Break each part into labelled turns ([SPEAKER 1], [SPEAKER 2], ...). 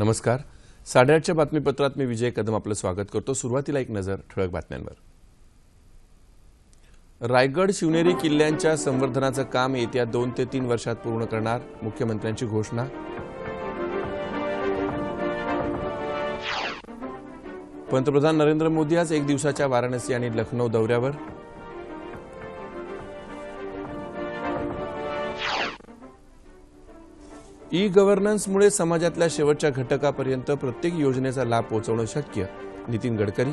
[SPEAKER 1] नमस्कार साडेआठच्या बातमीपत्रात मी विजय कदम आपलं स्वागत करतो सुरुवातीला एक नजर ठळक बातम्यांवर रायगड शिवनेरी किल्ल्यांच्या संवर्धनाचं काम येत्या दोन ते तीन वर्षात पूर्ण करणार मुख्यमंत्र्यांची घोषणा पंतप्रधान नरेंद्र मोदी आज एक दिवसाच्या वाराणसी आणि लखनौ दौऱ्यावर ई गव्हर्नन्समुळे समाजातल्या शेवटच्या घटकापर्यंत प्रत्येक योजनेचा लाभ पोहोचवणं शक्य नितीन गडकरी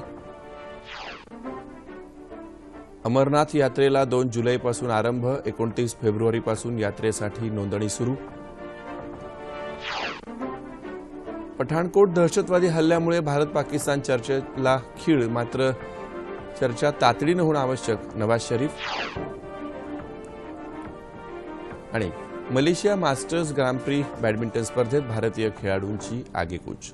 [SPEAKER 1] अमरनाथ यात्रेला दोन जुलैपासून आरंभ एकोणतीस फेब्रुवारीपासून यात्रेसाठी नोंदणी सुरू पठाणकोट दहशतवादी हल्ल्यामुळे भारत पाकिस्तान चर्चेला खीळ मात्र चर्चा तातडीनं होणं आवश्यक नवाज शरीफ आणि Malaysia masters grand prix badminton स्पर्धेत भारतीय खेळाडूंची आगेकूच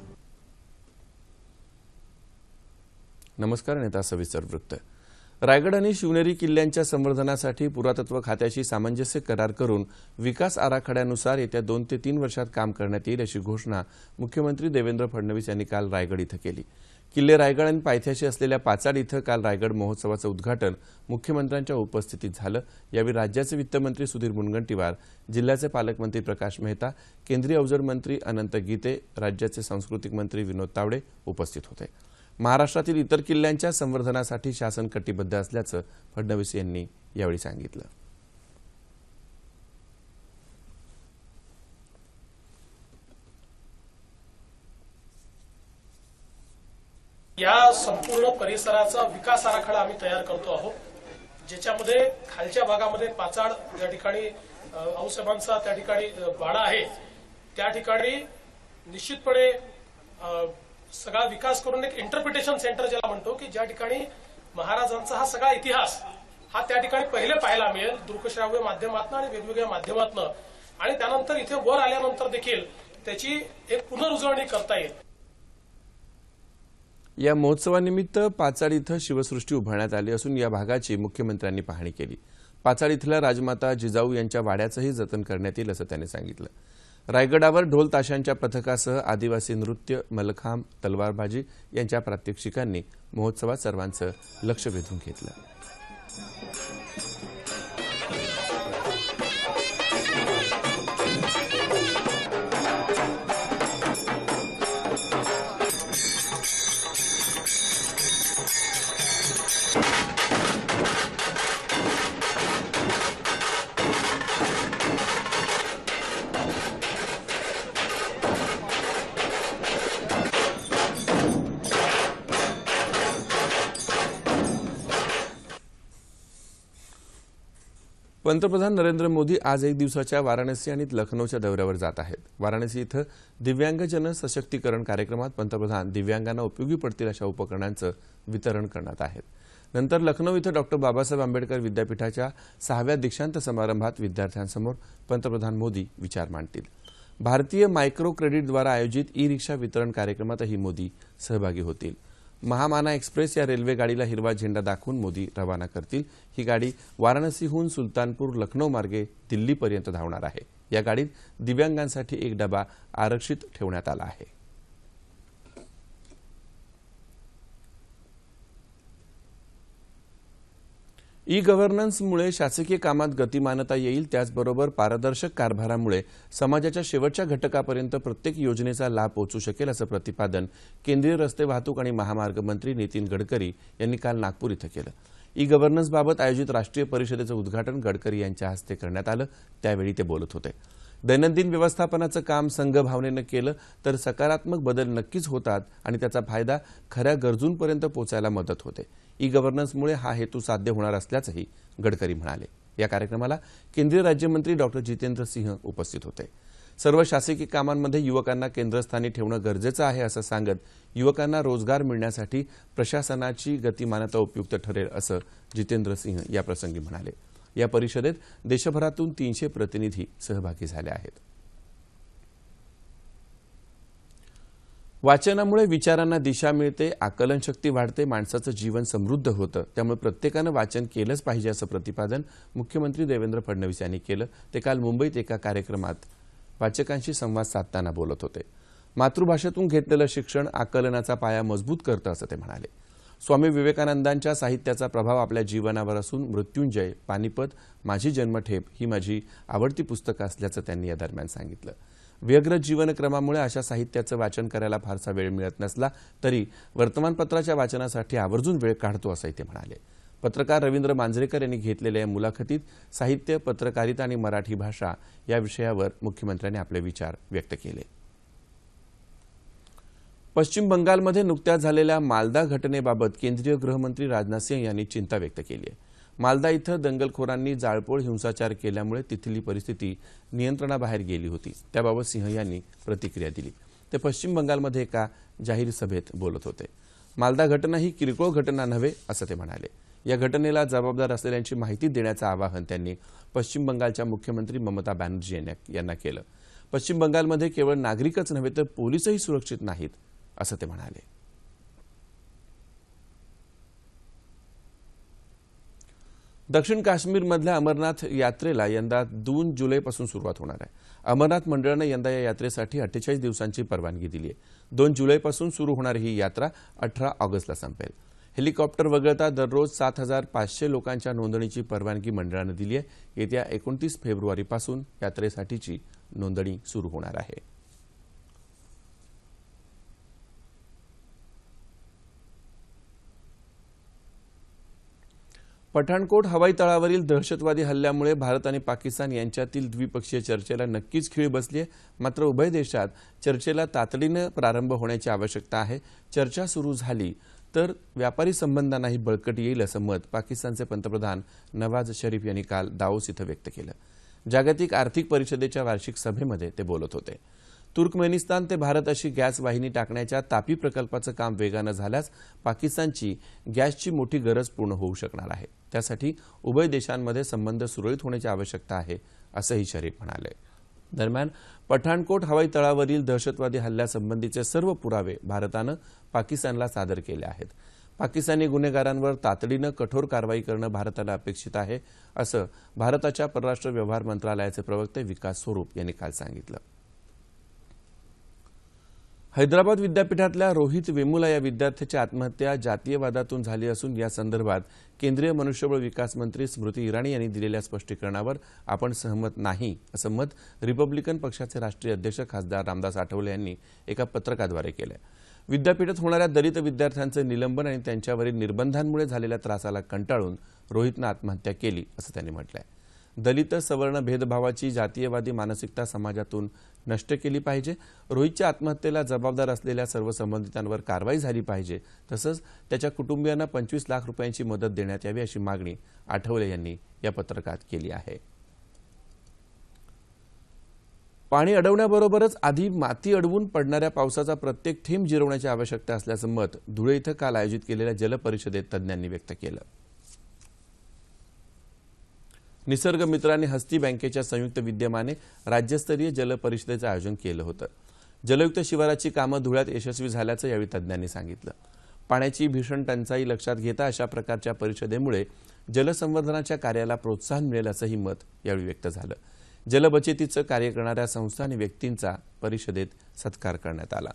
[SPEAKER 1] नमस्कार नेता सविस्तर वृत्त रायगड आणि शिवनेरी किल्ल्यांच्या संवर्धनासाठी पुरातत्व खात्याशी सामंजस्य करार करून विकास आराखड्यानुसार येत्या दोन ते तीन वर्षात काम करण्यात येईल अशी घोषणा मुख्यमंत्री देवेंद्र फडणवीस यांनी काल रायगड इथं केली किल्ले रायगड आणि पायथ्याशी असलेल्या पाचाड इथं काल रायगड महोत्सवाचं उद्घाटन मुख्यमंत्र्यांच्या उपस्थितीत झालं यावेळी राज्याचे वित्तमंत्री सुधीर मुनगंटीवार जिल्ह्याचे पालकमंत्री प्रकाश मेहता केंद्रीय अवजड मंत्री अनंत गीते राज्याचे सांस्कृतिक मंत्री विनोद तावडे उपस्थित होते महाराष्ट्रातील इतर किल्ल्यांच्या संवर्धनासाठी शासन कटिबद्ध असल्याचं फडणवीस यांनी यावेळी सांगितलं
[SPEAKER 2] संपूर्ण परिसराचा विकास आराखडा आम्ही तयार करतो आहोत ज्याच्यामध्ये खालच्या भागामध्ये पाचाड ज्या ठिकाणी औसाहेबांचा त्या ठिकाणी वाडा आहे त्या ठिकाणी निश्चितपणे सगळा विकास करून एक इंटरप्रिटेशन सेंटर ज्याला म्हणतो की ज्या ठिकाणी महाराजांचा हा सगळा इतिहास हा त्या ठिकाणी पहिले पाहायला मिळेल दृकश्राव्य माध्यमातून आणि वेगवेगळ्या माध्यमातनं आणि त्यानंतर इथे वर आल्यानंतर देखील त्याची एक पुनरुजळणी करता येईल
[SPEAKER 1] या महोत्सवानिमित्त पाचाड इथं शिवसृष्टी उभारण्यात आली असून या भागाची मुख्यमंत्र्यांनी पाहणी केली पाचाड इथल्या राजमाता जिजाऊ यांच्या वाड्याचंही जतन करण्यात येईल असं त्यांनी सांगितलं रायगडावर ढोल ताशांच्या पथकासह आदिवासी नृत्य मलखांब तलवारबाजी यांच्या प्रात्यक्षिकांनी महोत्सवात सर्वांचं लक्ष वेधून घेतलं पंतप्रधान नरेंद्र मोदी आज एक दिवसाच्या वाराणसी आणि लखनौच्या दौऱ्यावर जात आहेत वाराणसी इथं दिव्यांगजन सशक्तीकरण कार्यक्रमात पंतप्रधान दिव्यांगांना उपयोगी पडतील अशा उपकरणांचं वितरण करण्यात आहेत नंतर लखनौ इथं डॉक्टर बाबासाहेब आंबेडकर विद्यापीठाच्या सहाव्या दीक्षांत समारंभात विद्यार्थ्यांसमोर पंतप्रधान मोदी विचार मांडतील भारतीय मायक्रो क्रेडिटद्वारा आयोजित ई रिक्षा वितरण कार्यक्रमातही मोदी सहभागी होतील महामाना एक्सप्रेस या रेल्वे गाडीला हिरवा झेंडा दाखवून मोदी रवाना करतील ही गाडी वाराणसीहून सुलतानपूर लखनौ मार्गे दिल्लीपर्यंत धावणार आहे या गाडीत दिव्यांगांसाठी एक डबा आरक्षित ठेवण्यात आला आहे ई गव्हर्नन्समुळे शासकीय कामात गतिमानता येईल त्याचबरोबर पारदर्शक कारभारामुळे समाजाच्या शेवटच्या घटकापर्यंत प्रत्येक योजनेचा लाभ पोहोचू शकेल असं प्रतिपादन केंद्रीय रस्ते वाहतूक आणि महामार्ग मंत्री नितीन गडकरी यांनी काल नागपूर इथं केलं ई गव्हर्नन्सबाबत आयोजित राष्ट्रीय परिषदेचं उद्घाटन गडकरी यांच्या हस्ते करण्यात आलं त्यावेळी ते बोलत होते दैनंदिन व्यवस्थापनाचं काम संघ भावनेनं केलं तर सकारात्मक बदल नक्कीच होतात आणि त्याचा फायदा खऱ्या गरजूंपर्यंत पोचायला मदत होते ई गव्हर्नन्समुळे हा हेतू साध्य होणार असल्याचंही गडकरी म्हणाले या कार्यक्रमाला केंद्रीय राज्यमंत्री डॉक्टर जितेंद्र सिंह उपस्थित होते सर्व शासकीय कामांमध्ये युवकांना केंद्रस्थानी ठेवणं गरजेचं आहे असं सांगत युवकांना रोजगार मिळण्यासाठी प्रशासनाची गतिमानता उपयुक्त ठरेल असं जितेंद्र सिंह याप्रसंगी म्हणाले या परिषदेत देशभरातून तीनशे प्रतिनिधी सहभागी झाले आहेत वाचनामुळे विचारांना दिशा मिळते आकलनशक्ती वाढते माणसाचं जीवन समृद्ध होतं त्यामुळे प्रत्येकानं वाचन केलंच पाहिजे असं प्रतिपादन मुख्यमंत्री देवेंद्र फडणवीस यांनी केलं ते काल मुंबईत एका कार्यक्रमात वाचकांशी संवाद साधताना बोलत होते मातृभाषेतून घेतलेलं शिक्षण आकलनाचा पाया मजबूत करतं असं ते म्हणाले स्वामी विवेकानंदांच्या साहित्याचा प्रभाव आपल्या जीवनावर असून मृत्युंजय पानिपत माझी जन्मठेप ही माझी आवडती पुस्तकं असल्याचं त्यांनी या दरम्यान सांगितलं व्यग्र जीवनक्रमामुळे अशा साहित्याचं वाचन करायला फारसा वेळ मिळत नसला तरी वर्तमानपत्राच्या वाचनासाठी आवर्जून वेळ काढतो असंही ते म्हणाले पत्रकार रवींद्र मांजरेकर यांनी घेतलेल्या या मुलाखतीत साहित्य पत्रकारिता आणि मराठी भाषा या विषयावर मुख्यमंत्र्यांनी आपले विचार व्यक्त केले पश्चिम बंगालमध्ये नुकत्याच झालेल्या मालदा घटनेबाबत केंद्रीय गृहमंत्री राजनाथ सिंह यांनी चिंता व्यक्त केली आहे मालदा इथं दंगलखोरांनी जाळपोळ हिंसाचार केल्यामुळे तिथली परिस्थिती नियंत्रणाबाहेर गेली होती त्याबाबत सिंह यांनी प्रतिक्रिया दिली ते पश्चिम बंगालमध्ये एका जाहीर सभेत बोलत होते मालदा घटना ही किरकोळ घटना नव्हे असं ते म्हणाले या घटनेला जबाबदार असलेल्यांची माहिती देण्याचं आवाहन त्यांनी पश्चिम बंगालच्या मुख्यमंत्री ममता बॅनर्जी यांना केलं पश्चिम बंगालमध्ये केवळ नागरिकच नव्हे तर पोलीसही सुरक्षित नाहीत असं ते म्हणाले दक्षिण काश्मीरमधल्या अमरनाथ यात्रेला यंदा दोन जुलैपासून सुरुवात होणार आहे अमरनाथ मंडळानं यंदा या यात्रेसाठी अठ्ठेचाळीस दिवसांची परवानगी दिली आहे दोन जुलैपासून सुरू होणारी ही यात्रा अठरा ऑगस्टला संपेल हेलिकॉप्टर वगळता दररोज सात हजार पाचशे लोकांच्या नोंदणीची परवानगी मंडळानं दिली आहे येत्या एकोणतीस फेब्रुवारीपासून यात्रेसाठीची नोंदणी सुरू होणार आहे पठाणकोट हवाई तळावरील दहशतवादी हल्ल्यामुळे भारत आणि पाकिस्तान यांच्यातील द्विपक्षीय चर्चेला नक्कीच खीळ बसली आहे मात्र उभय देशात चर्चेला तातडीनं प्रारंभ होण्याची आवश्यकता आहे चर्चा सुरू झाली तर व्यापारी संबंधांनाही बळकट येईल असं मत पाकिस्तानचे पंतप्रधान नवाज शरीफ यांनी काल दाओस इथं व्यक्त केलं जागतिक आर्थिक परिषदेच्या वार्षिक सभेमध्ये ते बोलत होते तुर्कमेनिस्तान ते भारत अशी गॅस वाहिनी टाकण्याच्या तापी प्रकल्पाचं काम वेगानं झाल्यास पाकिस्तानची गॅसची मोठी गरज पूर्ण होऊ शकणार आहे त्यासाठी उभय देशांमध्ये संबंध सुरळीत होण्याची आवश्यकता आहे असंही शरीफ म्हणाले दरम्यान पठाणकोट हवाई तळावरील दहशतवादी हल्ल्यासंबंधीचे सर्व पुरावे भारतानं पाकिस्तानला सादर केले आहेत पाकिस्तानी गुन्हेगारांवर तातडीनं कठोर कारवाई करणं भारताला अपेक्षित आहे असं भारताच्या परराष्ट्र व्यवहार मंत्रालयाचे प्रवक्ते विकास स्वरूप यांनी काल सांगितलं हैदराबाद विद्यापीठातल्या रोहित वेमुला या विद्यार्थ्याची आत्महत्या जातीयवादातून झाली असून या संदर्भात केंद्रीय मनुष्यबळ विकास मंत्री स्मृती इराणी यांनी दिलेल्या स्पष्टीकरणावर आपण सहमत नाही असं मत रिपब्लिकन पक्षाचे राष्ट्रीय अध्यक्ष खासदार रामदास आठवले यांनी एका पत्रकाद्वारे केलं विद्यापीठात होणाऱ्या दलित विद्यार्थ्यांचं निलंबन आणि त्यांच्यावरील निर्बंधांमुळे झालेल्या त्रासाला कंटाळून रोहितनं आत्महत्या केली असं त्यांनी म्हटलं आहे दलित सवर्ण भेदभावाची जातीयवादी मानसिकता समाजातून नष्ट केली पाहिजे रोहितच्या आत्महत्येला जबाबदार असलेल्या सर्व संबंधितांवर कारवाई झाली पाहिजे तसंच त्याच्या कुटुंबियांना पंचवीस लाख रुपयांची मदत देण्यात यावी अशी मागणी आठवले यांनी या पत्रकात केली आहे पाणी अडवण्याबरोबरच आधी माती अडवून पडणाऱ्या पावसाचा प्रत्येक थेंब जिरवण्याची आवश्यकता असल्याचं मत धुळे इथं काल आयोजित केलेल्या जलपरिषदेत तज्ज्ञांनी व्यक्त केलं निसर्ग मित्रांनी हस्ती बँकेच्या संयुक्त विद्यमाने राज्यस्तरीय जल परिषदेचं आयोजन केलं होतं जलयुक्त शिवाराची कामं धुळ्यात यशस्वी झाल्याचं यावेळी तज्ज्ञांनी सांगितलं पाण्याची भीषण टंचाई लक्षात घेता अशा प्रकारच्या परिषदेमुळे जलसंवर्धनाच्या कार्याला प्रोत्साहन मिळेल असंही मत यावेळी व्यक्त झालं जलबचतीचं कार्य करणाऱ्या संस्था आणि व्यक्तींचा परिषदेत सत्कार करण्यात आला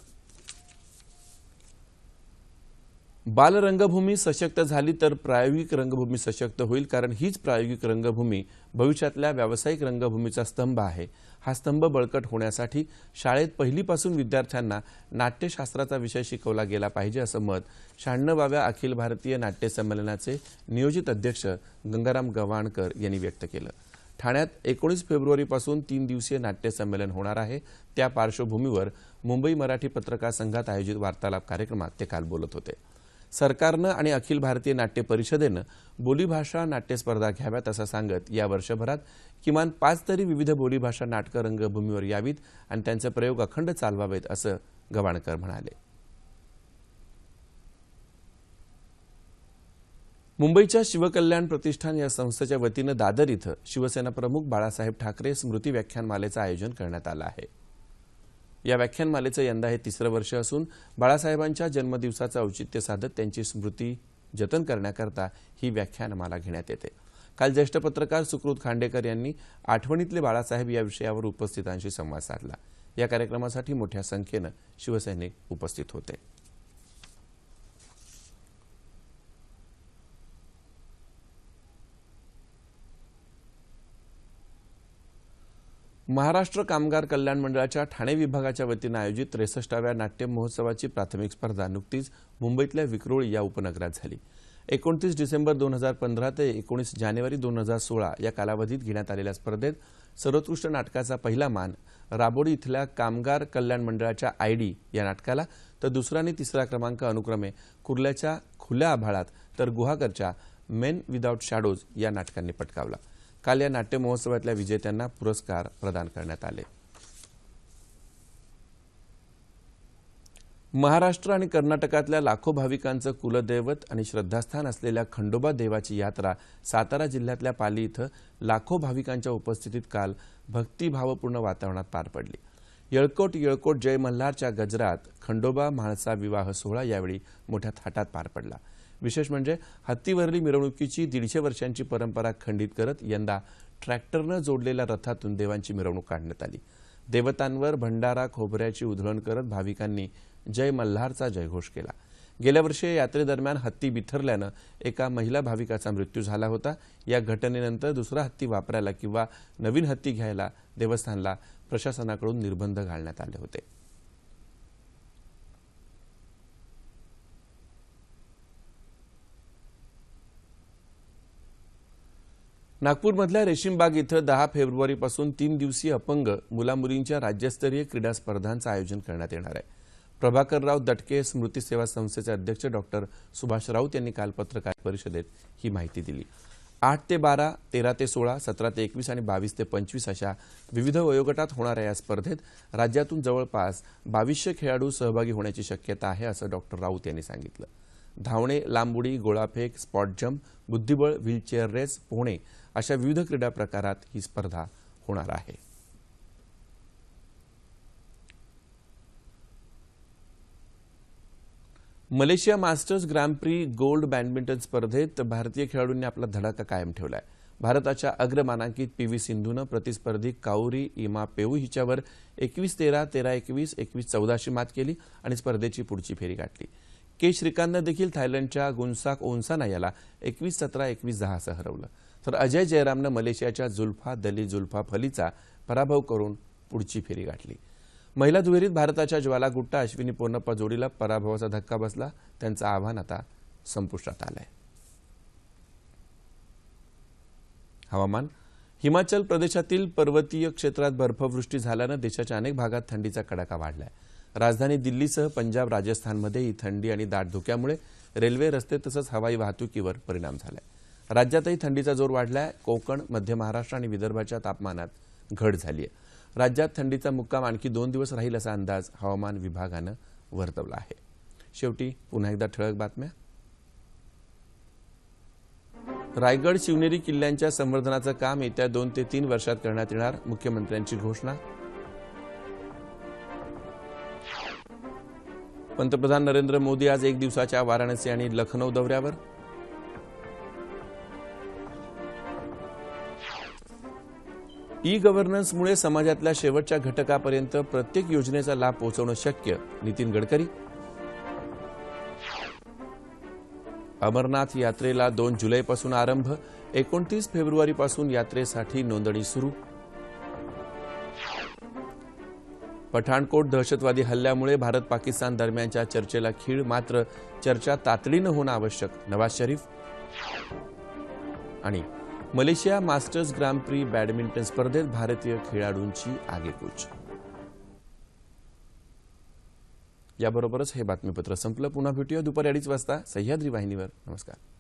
[SPEAKER 1] बालरंगभूमी सशक्त झाली तर प्रायोगिक रंगभूमी सशक्त होईल कारण हीच प्रायोगिक रंगभूमी भविष्यातल्या व्यावसायिक रंगभूमीचा स्तंभ आहे हा स्तंभ बळकट होण्यासाठी शाळेत पहिलीपासून विद्यार्थ्यांना नाट्यशास्त्राचा विषय शिकवला गेला पाहिजे असं मत शहाण्णवाव्या अखिल भारतीय नाट्य संमेलनाचे नियोजित अध्यक्ष गंगाराम गव्हाणकर यांनी व्यक्त केलं ठाण्यात एकोणीस फेब्रुवारीपासून तीन दिवसीय नाट्यसंमेलन होणार आहे त्या पार्श्वभूमीवर मुंबई मराठी पत्रकार संघात आयोजित वार्तालाप कार्यक्रमात ते काल बोलत होते सरकारनं आणि अखिल भारतीय नाट्य परिषदेनं बोलीभाषा नाट्यस्पर्धा घ्याव्यात असं सांगत या वर्षभरात किमान पाच तरी विविध बोलीभाषा नाटकं रंगभूमीवर यावीत आणि त्यांचे प्रयोग अखंड चालवावेत असं गवाणकर म्हणाले मुंबईच्या शिवकल्याण प्रतिष्ठान या संस्थेच्या वतीनं दादर इथं शिवसेना प्रमुख बाळासाहेब ठाकरे स्मृती व्याख्यानमालेचं आयोजन करण्यात आलं आहे या व्याख्यानमालेचं यंदा हे तिसरं वर्ष असून बाळासाहेबांच्या जन्मदिवसाचं औचित्य साधत त्यांची स्मृती जतन करण्याकरता ही व्याख्यानमाला घेण्यात येते काल ज्येष्ठ पत्रकार सुकृत खांडेकर यांनी आठवणीतले बाळासाहेब या विषयावर उपस्थितांशी संवाद साधला या कार्यक्रमासाठी मोठ्या संख्येनं शिवसैनिक उपस्थित होते महाराष्ट्र कामगार कल्याण मंडळाच्या ठाणे विभागाच्या वतीनं आयोजित त्रेसष्टाव्या नाट्य महोत्सवाची प्राथमिक स्पर्धा नुकतीच मुंबईतल्या विक्रोळ या उपनगरात झाली एकोणतीस डिसेंबर दोन हजार पंधरा ते एकोणीस जानेवारी दोन हजार सोळा या कालावधीत घेण्यात आलेल्या स्पर्धेत सर्वोत्कृष्ट नाटकाचा पहिला मान राबोडी इथल्या कामगार कल्याण मंडळाच्या आयडी या नाटकाला तर दुसरा आणि तिसरा क्रमांक अनुक्रमे कुर्ल्याच्या खुल्या आभाळात तर गुहागरच्या मेन विदाऊट शॅडोज या नाटकांनी पटकावला काल या नाट्य महोत्सवातल्या विजेत्यांना पुरस्कार प्रदान करण्यात आले महाराष्ट्र आणि कर्नाटकातल्या लाखो भाविकांचं कुलदैवत आणि श्रद्धास्थान असलेल्या खंडोबा देवाची यात्रा सातारा जिल्ह्यातल्या पाली इथं लाखो भाविकांच्या उपस्थितीत काल भक्तिभावपूर्ण वातावरणात पार पडली येळकोट येळकोट जय मल्हारच्या गजरात खंडोबा म्हाळसा विवाह सोहळा यावेळी मोठ्या थाटात पार पडला विशेष म्हणजे हत्तीवरली मिरवणुकीची दीडशे वर्षांची परंपरा खंडित करत यंदा ट्रॅक्टरनं जोडलेल्या रथातून देवांची मिरवणूक काढण्यात आली देवतांवर भंडारा खोबऱ्याची उधळण करत भाविकांनी जय मल्हारचा जयघोष केला गेल्या वर्षी यात्रेदरम्यान हत्ती बिथरल्यानं एका महिला भाविकाचा मृत्यू झाला होता या घटनेनंतर दुसरा हत्ती वापरायला किंवा नवीन हत्ती घ्यायला देवस्थानला प्रशासनाकडून निर्बंध घालण्यात आले होते नागपूरमधल्या रेशीमबाग इथं दहा फेब्रुवारीपासून तीन दिवसीय अपंग मुलामुलींच्या राज्यस्तरीय क्रीडा स्पर्धांचं आयोजन करण्यात येणार आहे प्रभाकरराव दटके स्मृती सेवा संस्थेचे अध्यक्ष डॉक्टर सुभाष राऊत यांनी काल पत्रकार परिषदेत ही माहिती दिली आठ ते बारा तेरा ते सोळा सतरा ते एकवीस आणि बावीस ते पंचवीस अशा विविध वयोगटात होणाऱ्या या स्पर्धेत राज्यातून जवळपास बावीसशे खेळाडू सहभागी होण्याची शक्यता आहे असं डॉक्टर राऊत यांनी सांगितलं धावणे लांबुडी गोळाफेक स्पॉट जम्प बुद्धिबळ व्हीलचेअर रेस पोहणे अशा विविध क्रीडा प्रकारात ही स्पर्धा होणार आहे Malaysia masters grand prix gold badminton स्पर्धेत भारतीय खेळाडूंनी आपला धडाका कायम ठेवला आहे भारताच्या अग्रमानांकित पी व्ही सिंधूनं प्रतिस्पर्धी काउरी इमा पेऊ हिच्यावर एकवीस तेरा तेरा एकवीस एकवीस चौदाशी मात केली आणि स्पर्धेची पुढची फेरी गाठली के श्रीकांतनं देखील थायलंडच्या गुन्साक ओन्साना याला एकवीस सतरा एकवीस असं हरवलं तर अजय जयरामनं मलेशियाच्या जुल्फा दली जुल्फा फलीचा पराभव करून पुढची फेरी गाठली महिला दुहेरीत भारताच्या ज्वाला गुट्टा अश्विनी पोनप्पा जोडीला पराभवाचा धक्का बसला त्यांचं आव्हान आता संपुष्टात आलं हवामान हिमाचल प्रदेशातील पर्वतीय क्षेत्रात बर्फवृष्टी झाल्यानं देशाच्या अनेक भागात थंडीचा कडाका वाढला आहे राजधानी दिल्लीसह पंजाब राजस्थानमध्ये ही थंडी आणि दाट धुक्यामुळे रेल्वे रस्ते तसंच हवाई वाहतुकीवर परिणाम झाला राज्यातही थंडीचा जोर वाढला आहे कोकण मध्य महाराष्ट्र आणि विदर्भाच्या तापमानात घट झाली आहे राज्यात थंडीचा मुक्काम आणखी दोन दिवस राहील असा अंदाज हवामान विभागानं वर्तवला आहे शेवटी पुन्हा एकदा ठळक बातम्या रायगड शिवनेरी किल्ल्यांच्या संवर्धनाचं काम येत्या दोन ते तीन वर्षात करण्यात येणार मुख्यमंत्र्यांची घोषणा पंतप्रधान नरेंद्र मोदी आज एक दिवसाच्या वाराणसी आणि लखनौ दौऱ्यावर ई गव्हर्नन्समुळे समाजातल्या शेवटच्या घटकापर्यंत प्रत्येक योजनेचा लाभ पोहोचवणं शक्य नितीन गडकरी अमरनाथ यात्रेला दोन जुलैपासून आरंभ एकोणतीस फेब्रुवारीपासून यात्रेसाठी नोंदणी सुरू पठाणकोट दहशतवादी हल्ल्यामुळे भारत पाकिस्तान दरम्यानच्या चर्चेला खीळ मात्र चर्चा तातडीनं होणं आवश्यक नवाज शरीफ आणि Malaysia masters grand prix badminton स्पर्धेत भारतीय खेळाडूंची आगेकूच याबरोबरच हे बातमीपत्र संपलं पुन्हा भेटूया दुपारी अडीच वाजता सह्याद्री वाहिनीवर नमस्कार